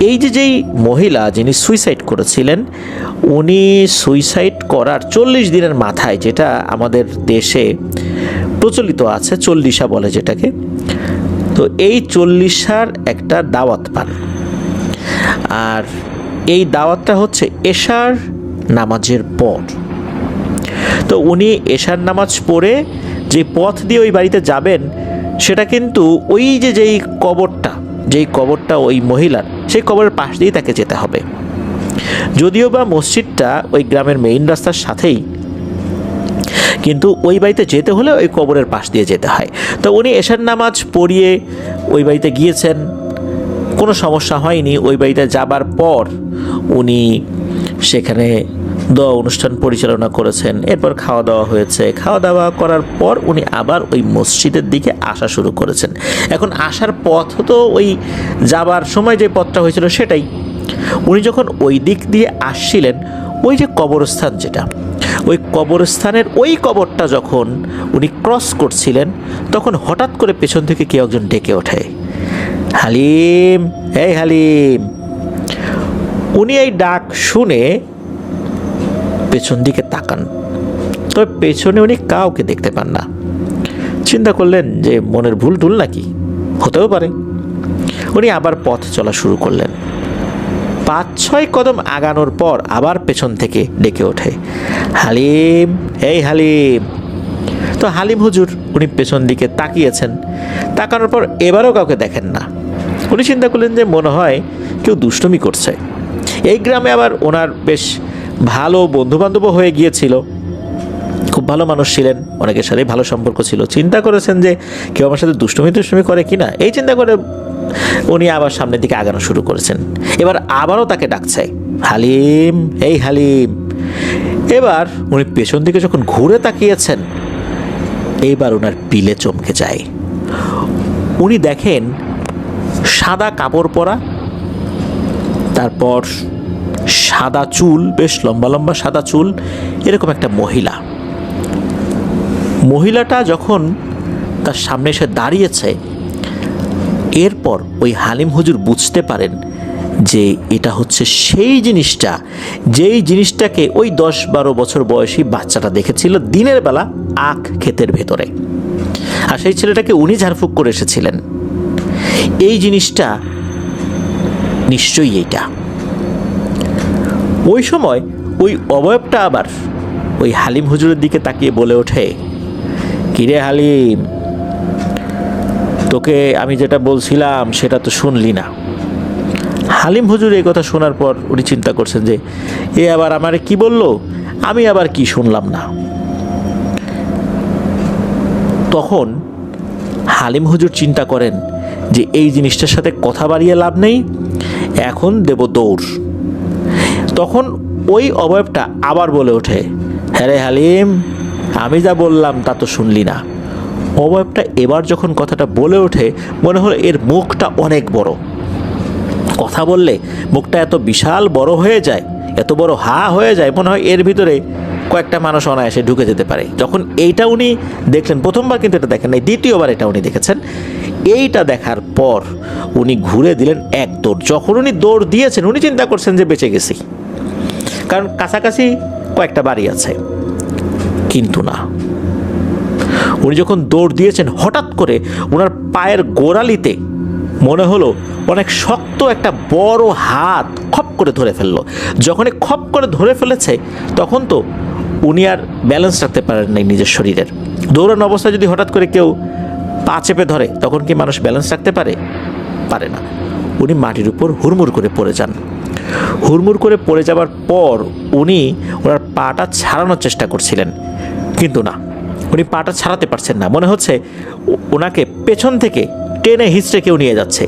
এই যে যেই মহিলা যিনি সুইসাইড করেছিলেন, উনি সুইসাইড করার চল্লিশ দিনের মাথায়, যেটা আমাদের দেশে প্রচলিত আছে, চল্লিশা বলে যেটাকে, তো এই চল্লিশার একটা দাওয়াত পান। আর এই দাওয়াতটা হচ্ছে এশার নামাজের পর। তো উনি এশার নামাজ পড়ে যে পথ দিয়ে ওই বাড়িতে যাবেন, সেটা কিন্তু ওই যে যেই কবরটা যেই কবরটা ওই মহিলার সেই কবরের পাশ দিয়েই তাকে যেতে হবে। যদিও বা মসজিদটা ওই গ্রামের মেইন রাস্তার সাথেই, কিন্তু ওই বাড়িতে যেতে হলে ওই কবরের পাশ দিয়ে যেতে হয়। তো উনি এশার নামাজ পড়িয়ে ওই বাড়িতে গিয়েছেন। কোনো সমস্যা হয়নি, ওই বাড়িতে যাবার পর উনি সেখানে দোয়া অনুষ্ঠান পরিচালনা করেছেন। এরপর খাওয়া দাওয়া হয়েছে। খাওয়া দাওয়া করার পর উনি আবার ওই মসজিদের দিকে আসা শুরু করেছেন। এখন আসার পথ তো ওই যাবার সময় যে পথটা হয়েছিল সেটাই। উনি যখন ওই দিক দিয়ে আসছিলেন, ওই যে কবরস্থান যেটা, ওই কবরস্থানের ওই কবরটা যখন উনি ক্রস করছিলেন, তখন হঠাৎ করে পেছন থেকে কেউ একজন ডেকে ওঠে। হালিম, এই হালিম। উনি এই ডাক শুনে পেছন দিকে তাকান। তবে পেছনে উনি কাউকে দেখতে পান না। চিন্তা করলেন যে মনের ভুল টুল নাকি? হতেও পারে। উনি আবার পথ চলা শুরু করলেন। পাঁচ ছয় কদম আগানোর পর আবার পেছন থেকে ডেকে ওঠে। হালিম, এই হালিম! তো হালিম হুজুর, উনি পেছন দিকে তাকিয়েছেন। তাকানোর পর এবারও কাউকে দেখেন না। উনি চিন্তা করলেন যে মনে হয় কেউ দুষ্টমি করছে। এই গ্রামে আবার ওনার বেশ ভালো বন্ধুবান্ধবও হয়ে গিয়েছিল। খুব ভালো মানুষ ছিলেন, অনেকের সাথে ভালো সম্পর্ক ছিল। চিন্তা করেছেন যে কেউ আমার সাথে দুষ্টমি দুষ্টমি করে কি না এই চিন্তা করে উনি আবার সামনের দিকে আগানো শুরু করেছেন। এবার আবারও তাকে ডাকছে, হালিম, এই হালিম। এবার উনি পেছন দিকে যখন ঘুরে তাকিয়েছেন, এইবার ওনার পিলে চমকে যায়। উনি দেখেন সাদা কাপড় পরা, তারপর সাদা চুল, বেশ লম্বা লম্বা সাদা চুল, এরকম একটা মহিলা। মহিলাটা যখন তার সামনে এসে দাঁড়িয়েছে, এরপর ওই হালিম হুজুর বুঝতে পারেন যে এটা হচ্ছে সেই জিনিসটা, যেই জিনিসটাকে ওই দশ বারো বছর বয়সী বাচ্চাটা দেখেছিল দিনের বেলা আখ ক্ষেতের ভেতরে। আর সেই ছেলেটাকে উনি ঝাড়ফুঁক করে এসেছিলেন। এই জিনিসটা নিশ্চয়ই এইটা। ওই সময় ওই অবয়বটা আবার ওই হালিম হুজুরের দিকে তাকিয়ে বলে ওঠে, কিরে হালিম, তোকে আমি যেটা বলছিলাম সেটা তো শুনলি না। হালিম হুজুর এই কথা শোনার পর উনি চিন্তা করছেন যে, এ আবার আমারে কি বলল? আমি আবার কি শুনলাম না? তখন হালিম হুজুর চিন্তা করেন যে, এই জিনিসটার সাথে কথা বাড়িয়ে লাভ নেই, এখন দেব দৌড়। তখন ওই অবয়বটা আবার বলে ওঠে হ্যাঁ রে হালিম, আমি যা বললাম তা তো শুনলি না। অবয়বটা এবার যখন কথাটা বলে ওঠে, মনে হলো এর মুখটা অনেক বড়। কথা বললে মুখটা এত বিশাল বড় হয়ে যায়, এত বড় হা হয়ে যায়, মনে হয় এর ভিতরে কয়েকটা মানুষ অনায়াসে ঢুকে যেতে পারে। যখন এইটা উনি দেখলেন, প্রথমবার কিন্তু এটা দেখেন নাই দ্বিতীয়বার এটা উনি দেখেছেন। এইটা দেখার পর উনি ঘুরে দিলেন এক দৌড়। যখন উনি দৌড় দিয়েছেন, উনি চিন্তা করছেন যে বেঁচে গেছি। কারণ কাছাকাছি কয়েকটা বাড়ি আছে। কিন্তু না। উনি যখন দৌড় দিয়েছেন, হঠাৎ করে ওনার পায়ের গোড়ালিতে মনে হলো অনেক শক্ত একটা বড় হাত খপ করে ধরে ফেলল। যখনই খপ করে ধরে ফেলেছে, তখন তো উনি আর ব্যালেন্স রাখতে পারেন নাই নিজের শরীরের। দৌড়ানো অবস্থায় যদি হঠাৎ করে কেউ পা চেপে ধরে, তখন কি মানুষ ব্যালেন্স রাখতে পারে? পারে না। উনি মাটির উপর হুড়মুড় করে পড়ে যান। হুড়মুড় করে পড়ে যাওয়ার পর উনি ওনার পাটা ছাড়ানোর চেষ্টা করছিলেন। কিন্তু না, উনি পাটা ছাড়াতে পারছেন না। মনে হচ্ছে ওনাকে পেছন থেকে টেনে হিচড়ে কেউ নিয়ে যাচ্ছে।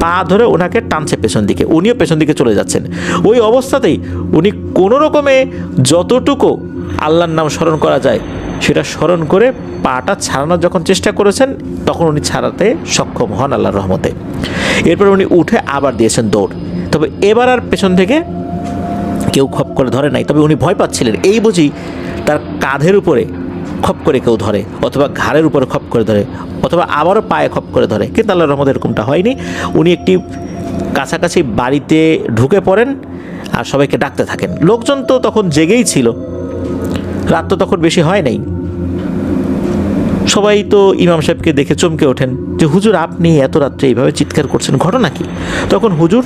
পা ধরে ওনাকে টানছে পেছন দিকে, উনিও পেছন দিকে চলে যাচ্ছেন। ওই অবস্থাতেই উনি কোনো রকমে যতটুকু আল্লাহর নাম স্মরণ করা যায়, সেটা স্মরণ করে পাটা ছাড়ানোর যখন চেষ্টা করেছেন, তখন উনি ছাড়াতে সক্ষম হন আল্লাহর রহমতে। এরপর উনি উঠে আবার দিয়েছেন দৌড়। তবে এবার আর পেছন থেকে কেউ খপ করে ধরে নাই। তবে উনি ভয় পাচ্ছিলেন। এই বুঝি তার কাঁধের উপরে খপ করে কেউ ধরে, অথবা ঘাড়ের উপরে খপ করে ধরে, অথবা আবারও পায়ে খপ করে ধরে। কিন্তু আল্লাহর রহমতে এরকমটা হয়নি। উনি একটি কাছাকাছি বাড়িতে ঢুকে পড়েন আর সবাইকে ডাকতে থাকেন। লোকজন তো তখন জেগেই ছিল। রাত তো তখন বেশি হয় নাই। সবাই তো ইমাম সাহেবকে দেখে চমকে ওঠেন যে, হুজুর, আপনি এত রাত্রে এইভাবে চিৎকার করছেন, ঘটনা কি? তখন হুজুর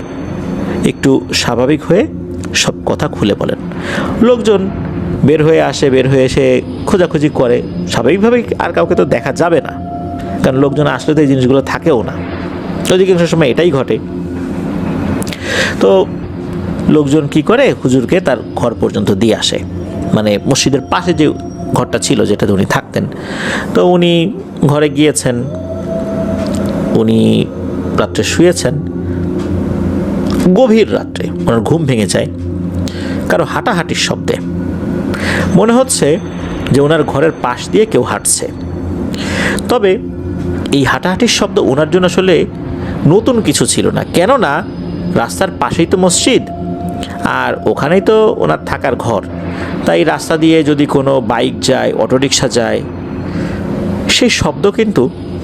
একটু স্বাভাবিক হয়ে সব কথা খুলে বলেন। লোকজন বের হয়ে আসে, বের হয়ে এসে খোঁজাখুঁজি করে। স্বাভাবিকভাবেই আর কাউকে তো দেখা যাবে না। কারণ লোকজন আসলে তো এই জিনিসগুলো থাকেও না। অধিকাংশ সময় এটাই ঘটে। তো লোকজন কি করে? হুজুরকে তার ঘর পর্যন্ত দিয়ে আসে। মানে মসজিদের পাশে যে ঘরটা ছিল যেটাতে উনি থাকতেন। তো উনি ঘরে গিয়েছেন। উনি রাত্রে শুয়েছেন। গভীর রাত্রে ওনার ঘুম ভেঙে যায়, কারও হাঁটাহাঁটির শব্দে। মনে হচ্ছে যে ওনার ঘরের পাশ দিয়ে কেউ হাঁটছে। তবে এই হাঁটাহাঁটির শব্দ ওনার জন্য আসলে নতুন কিছু ছিল না, কেননা রাস্তার পাশেই তো মসজিদ আর ওখানেই তো ওনার থাকার ঘর। তাই রাস্তা দিয়ে যদি কোনো বাইক যায়, অটোরিকশা যায়, সেই শব্দ কিন্তু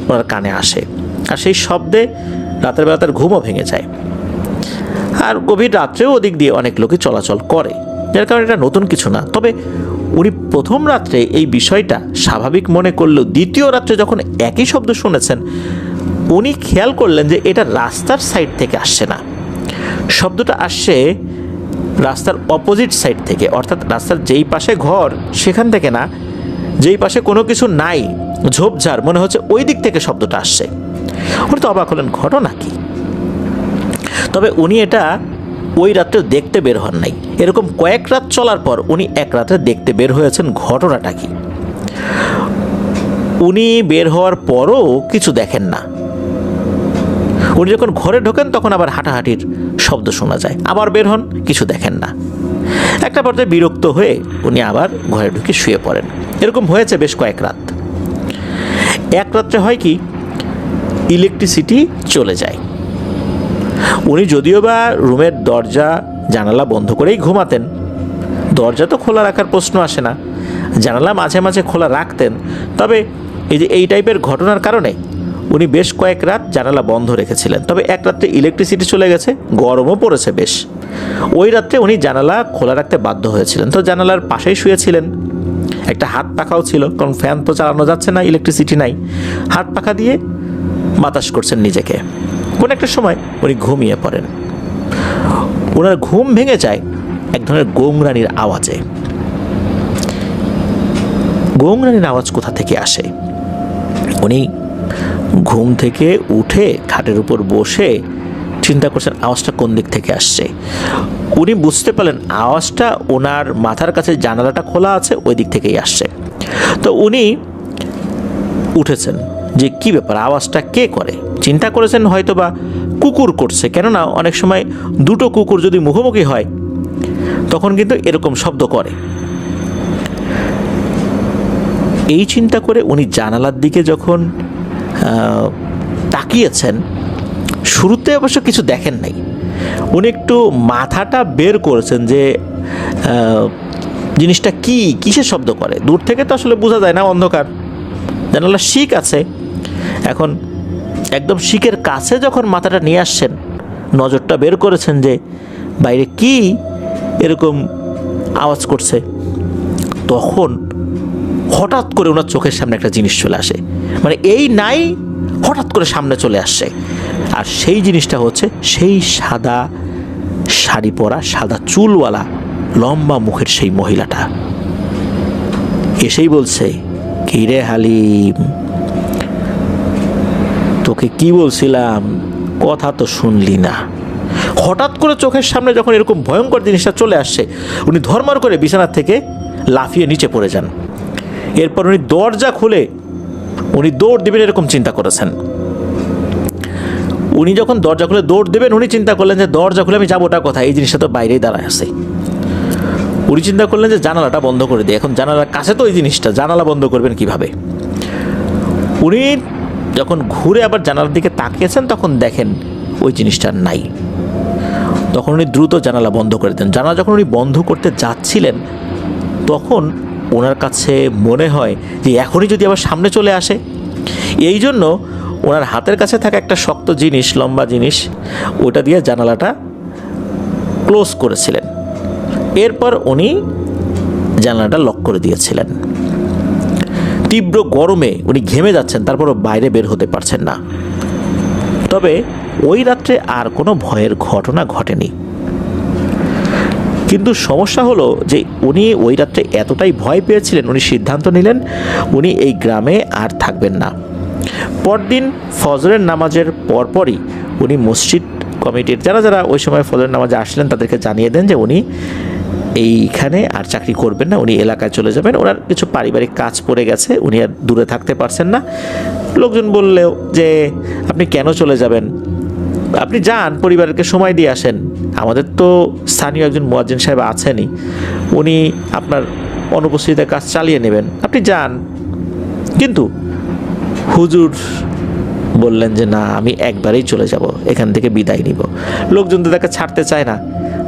ওনার কানে আসে। আর সেই শব্দে রাতের বেলা তার ঘুমও ভেঙে যায়। আর গভীর রাত্রেও ওদিক দিয়ে অনেক লোকে চলাচল করে। যার কারণে এটা নতুন কিছু না। তবে উনি প্রথম রাত্রে এই বিষয়টা স্বাভাবিক মনে করলেও দ্বিতীয় রাত্রে যখন একই শব্দ শুনেছেন, উনি খেয়াল করলেন যে এটা রাস্তার সাইড থেকে আসছে না। শব্দটা আসছে রাস্তার অপোজিট সাইড থেকে, অর্থাৎ রাস্তার যেই পাশে ঘর, সেখান থেকে না, যেই পাশে কোনো কিছু নাই, ঝোপঝাড়, মনে হচ্ছে ওই দিক থেকে শব্দটা আসছে। উনি তো অবাক হলেন, ঘটনা কি? তবে উনি এটা ওই রাত্রে দেখতে বের হন নাই। এরকম কয়েক রাত চলার পর উনি এক রাতে দেখতে বের হয়েছেন ঘটনাটা কি। উনি বের হওয়ার পরও কিছু দেখেন না। উনি যখন ঘরে ঢোকেন, তখন আবার হাঁটাহাঁটির শব্দ শোনা যায়। আবার বের হন, কিছু দেখেন না। একটা পর্যায়ে বিরক্ত হয়ে উনি আবার ঘরে ঢুকে শুয়ে পড়েন। এরকম হয়েছে বেশ কয়েক রাত। এক রাত্রে হয় কি, ইলেকট্রিসিটি চলে যায়। উনি যদিও বা রুমের দরজা, জানালা বন্ধ করেই ঘুমাতেন। দরজা তো খোলা রাখার প্রশ্ন আসে না। জানালা মাঝে মাঝে খোলা রাখতেন। তবে এই যে এই টাইপের ঘটনার কারণে উনি বেশ কয়েক রাত জানালা বন্ধ রেখেছিলেন। তবে এক রাত্রে ইলেকট্রিসিটি চলে গেছে, গরমও পড়েছে বেশ। ওই রাত্রে উনি জানালা খোলা রাখতে বাধ্য হয়েছিলেন। তো জানালার পাশেই শুয়েছিলেন। একটা হাত পাখাও ছিল, কারণ ফ্যান তো চালানো যাচ্ছে না ইলেকট্রিসিটি নাই। হাত পাখা দিয়ে বাতাস করছেন নিজেকে। কোন একটা সময় উনি ঘুমিয়ে পড়েন। ওনার ঘুম ভেঙে যায় এক ধরনের গোংরানির আওয়াজে। গোংরানির আওয়াজ কোথা থেকে আসে? উনি ঘুম থেকে উঠে খাটের উপর বসে চিন্তা করছেন, আওয়াজটা কোন দিক থেকে আসছে? উনি বুঝতে পারলেন, আওয়াজটা ওনার মাথার কাছে জানালাটা খোলা আছে, ওই দিক থেকেই আসছে। তো উনি উঠেছেন যে, কি ব্যাপার? আওয়াজটা কে করে? চিন্তা করেছেন হয়তো বা কুকুর করছে, কেননা অনেক সময় দুটো কুকুর যদি মুখোমুখি হয়, তখন কিন্তু এরকম শব্দ করে। এই চিন্তা করে উনি জানালার দিকে যখন তাকিয়েছেন, শুরুতে অবশ্য কিছু দেখেন নাই। উনি একটু মাথাটা বের করেছেন যে জিনিসটা কি, কিসের শব্দ করে? দূর থেকে তো আসলে বোঝা যায় না, অন্ধকার। জানালা শিক আছে। এখন একদম শিকের কাছে যখন মাথাটা নিয়ে আসছেন, নজরটা বের করেছেন যে, বাইরে কি এরকম আওয়াজ করছে? তখন হঠাৎ করে ওনার চোখের সামনে একটা জিনিস চলে আসে। মানে এই নাই হঠাৎ করে সামনে চলে আসছে। আর সেই জিনিসটা হচ্ছে সেই সাদা শাড়ি পরা, সাদা চুলওয়ালা, লম্বা মুখের সেই মহিলাটা। এসেই বলছে কি রে হালিম তোকে কি বলছিলাম? কথা তো শুনলি না। হঠাৎ করে চোখের সামনে যখন এরকম ভয়ঙ্কর জিনিসটা চলে আসছে উনি ধর্মার করে বিছানার থেকে লাফিয়ে নিচে পড়ে যান। এরপর উনি দরজা খুলে, উনি দৌড় দেবেন এরকম চিন্তা করেছেন। উনি যখন দরজা খুলে দৌড় দেবেন, উনি চিন্তা করলেন যে দরজা খুলে আমি যাবোটা কোথায়? এই জিনিসটা তো বাইরেই দাঁড়ায় আছে। উনি চিন্তা করলেন যে জানালাটা বন্ধ করে দিই। এখন জানালার কাছে তো এই জিনিসটা, জানালা বন্ধ করবেন কীভাবে? উনি যখন ঘুরে আবার জানালার দিকে তাকিয়েছেন, তখন দেখেন ওই জিনিসটা নাই। তখন উনি দ্রুত জানালা বন্ধ করে দেন। জানালা যখন উনি বন্ধ করতে যাচ্ছিলেন, তখন ওনার কাছে মনে হয় যে এখনই যদি আবার সামনে চলে আসে। এই জন্য ওনার হাতের কাছে থাকা একটা শক্ত জিনিস, লম্বা জিনিস, ওটা দিয়ে জানালাটা ক্লোজ করেছিলেন। এরপর উনি জানালাটা লক করে দিয়েছিলেন। তীব্র গরমে উনি ঘেমে যাচ্ছেন, তারপরও বাইরে বের হতে পারছেন না। তবে ওই রাত্রে আর কোনো ভয়ের ঘটনা ঘটেনি। কিন্তু সমস্যা হলো যে উনি ওই রাত্রে এতটাই ভয় পেয়েছিলেন, উনি সিদ্ধান্ত নিলেন উনি এই গ্রামে আর থাকবেন না। পরদিন ফজরের নামাজের পরপরই উনি মসজিদ কমিটির যারা যারা ওই সময় ফজরের নামাজে আসলেন তাদেরকে জানিয়ে দেন যে উনি এইখানে আর চাকরি করবেন না, উনি এলাকায় চলে যাবেন। ওনার কিছু পারিবারিক কাজ পড়ে গেছে, উনি আর দূরে থাকতে পারছেন না। লোকজন বললেও যে, আপনি কেন চলে যাবেন? আপনি যান, পরিবারকে সময় দিয়ে আসেন। আমাদের তো স্থানীয় একজন মুয়াজ্জিন সাহেব আছেনই। উনি আপনার অনুপস্থিতিতে কাজ চালিয়ে নেবেন। আপনি যান। কিন্তু হুজুর বললেন যে, না, আমি একবারেই চলে যাব। এখান থেকে বিদায় নিব। লোকজন তো তাকে ছাড়তে চায় না।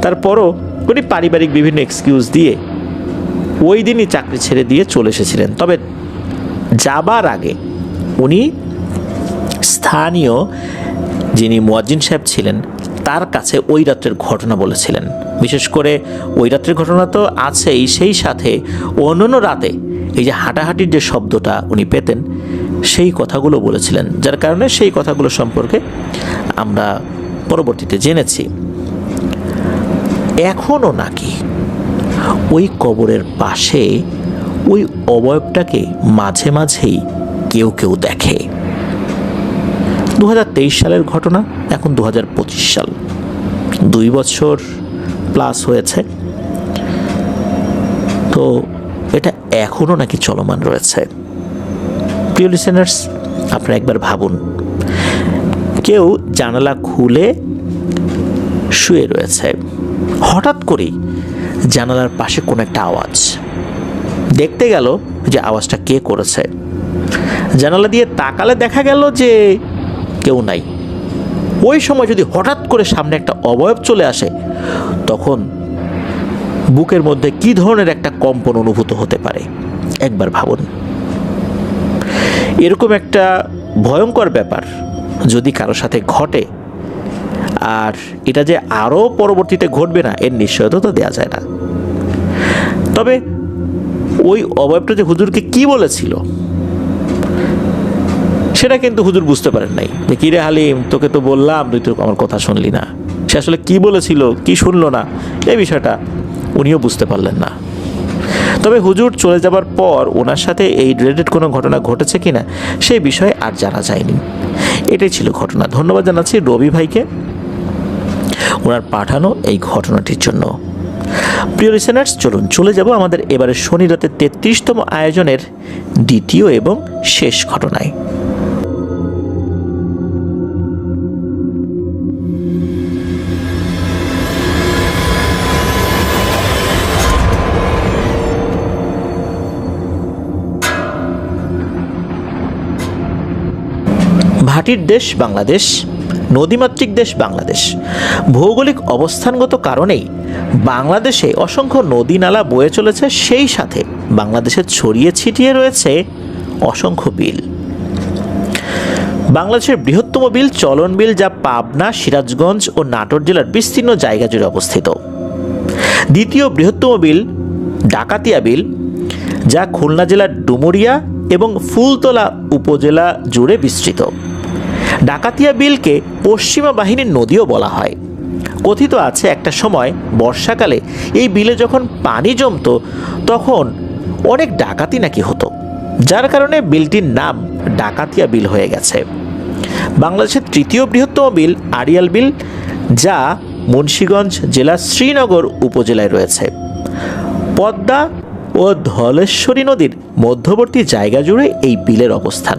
তারপরও উনি পারিবারিক বিভিন্ন এক্সকিউজ দিয়ে ওই দিনই চাকরি ছেড়ে দিয়ে চলে এসেছিলেন। তবে যাবার আগে উনি স্থানীয় যিনি মুয়াজ্জিন সাহেব ছিলেন, তার কাছে ওই রাত্রের ঘটনা বলেছিলেন। বিশেষ করে ওই রাত্রের ঘটনা তো আছেই, সেই সাথে অন্যান্য রাতে এই যে হাঁটাহাঁটির যে শব্দটা উনি পেতেন, সেই কথাগুলো বলেছিলেন, যার কারণে সেই কথাগুলো সম্পর্কে আমরা পরবর্তীতে জেনেছি। এখনও নাকি ওই কবরের পাশে ওই অবয়বটাকে মাঝে মাঝেই কেউ কেউ দেখে। দু হাজার তেইশ সালের ঘটনা, এখন দু হাজার পঁচিশ সাল। দুই বছর প্লাস হয়েছে। তো এটা এখনও নাকি চলমান রয়েছে। প্রিয় লিসেনার্স আপনারা একবার ভাবুন, কেউ জানালা খুলে শুয়ে রয়েছে। হঠাৎ করেই জানালার পাশে কোনো একটা আওয়াজ। দেখতে গেল যে আওয়াজটা কে করেছে। জানালা দিয়ে তাকালে দেখা গেল যে কেউ নাই। ওই সময় যদি হঠাৎ করে সামনে একটা অবয়ব চলে আসে, তখন বুকের মধ্যে কি ধরনের একটা কম্পন অনুভূত হতে পারে? একবার ভাবুন। এরকম একটা ভয়ঙ্কর ব্যাপার যদি কারও সাথে ঘটে আর এটা যে আরও পরবর্তীতে ঘটবে না, এর নিশ্চয়তা তো দেওয়া যায় না। তবে ওই অবয়বটা যে হুজুরকে কি বলেছিল, সেটা কিন্তু হুজুর বুঝতে পারেন নাই। যে কিরে হালিম, তোকে তো বললাম, তুই তো আমার কথা শুনলি না। সে আসলে কি বলেছিল, কি শুনলো না এই বিষয়টা উনিও বুঝতে পারলেন না। তবে হুজুর চলে যাবার পর ওনার সাথে এই রিলেটেড কোনো ঘটনা ঘটেছে কিনা সেই বিষয়ে আর জানা যায়নি। এটাই ছিল ঘটনা। ধন্যবাদ জানাচ্ছি রবি ভাইকে। ওনার পাঠানো এই ঘটনাটির জন্য। প্রিয় লিসেনার্স চলুন চলে যাব আমাদের এবারে শনি রাতের তেত্রিশতম আয়োজনের দ্বিতীয় এবং শেষ ঘটনায়। ভাটির দেশ বাংলাদেশ। নদীমাতৃক দেশ বাংলাদেশ। ভৌগোলিক অবস্থানগত কারণেই বাংলাদেশে অসংখ্য নদী নালা বয়ে চলেছে, সেই সাথে বাংলাদেশে ছড়িয়ে ছিটিয়ে রয়েছে অসংখ্য বিল। বাংলাদেশের বৃহত্তম বিল চলন বিল যা পাবনা, সিরাজগঞ্জ ও নাটোর জেলার বিস্তীর্ণ জায়গা জুড়ে অবস্থিত। দ্বিতীয় বৃহত্তম বিল ডাকাতিয়া বিল, যা খুলনা জেলার ডুমুরিয়া এবং ফুলতলা উপজেলা জুড়ে বিস্তৃত। ডাকাতিয়া বিলকে পশ্চিমা বাহিনীর নদীও বলা হয়। কথিত আছে একটা সময় বর্ষাকালে এই বিলে যখন পানি জমতো, তখন অনেক ডাকাতি নাকি হতো, যার কারণে বিলটির নাম ডাকাতিয়া বিল হয়ে গেছে। বাংলাদেশের তৃতীয় বৃহত্তম বিল আড়িয়াল বিল, যা মুন্সীগঞ্জ জেলার শ্রীনগর উপজেলায় রয়েছে। পদ্মা ও ধলেশ্বরী নদীর মধ্যবর্তী জায়গা জুড়ে এই বিলের অবস্থান।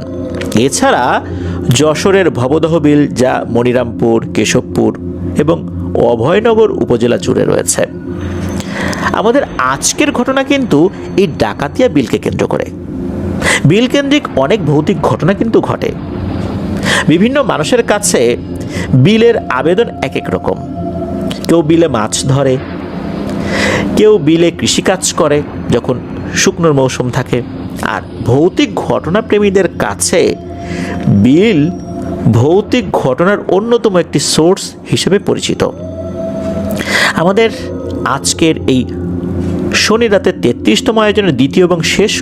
এছাড়া যশোরের ভবদহ বিল যা মনিরামপুর, কেশবপুর এবং অভয়নগর উপজেলা জুড়ে রয়েছে। আমাদের আজকের ঘটনা কিন্তু এই ডাকাতিয়া বিলকে কেন্দ্র করে। বিল কেন্দ্রিক অনেক ভৌতিক ঘটনা কিন্তু ঘটে। বিভিন্ন মানুষের কাছে বিলের আবেদন এক এক রকম। কেউ বিলে মাছ ধরে, কেউ বিলে কৃষিকাজ করে যখন শুকনোর মৌসুম থাকে। আর ভৌতিক ঘটনা প্রেমীদের কাছে বিল ভৌতিক ঘটনার অন্যতম একটি সোর্স হিসেবে পরিচিত। আমাদের আজকের এই শনি রাতের তেত্রিশতম আয়োজনের দ্বিতীয় এবং শেষ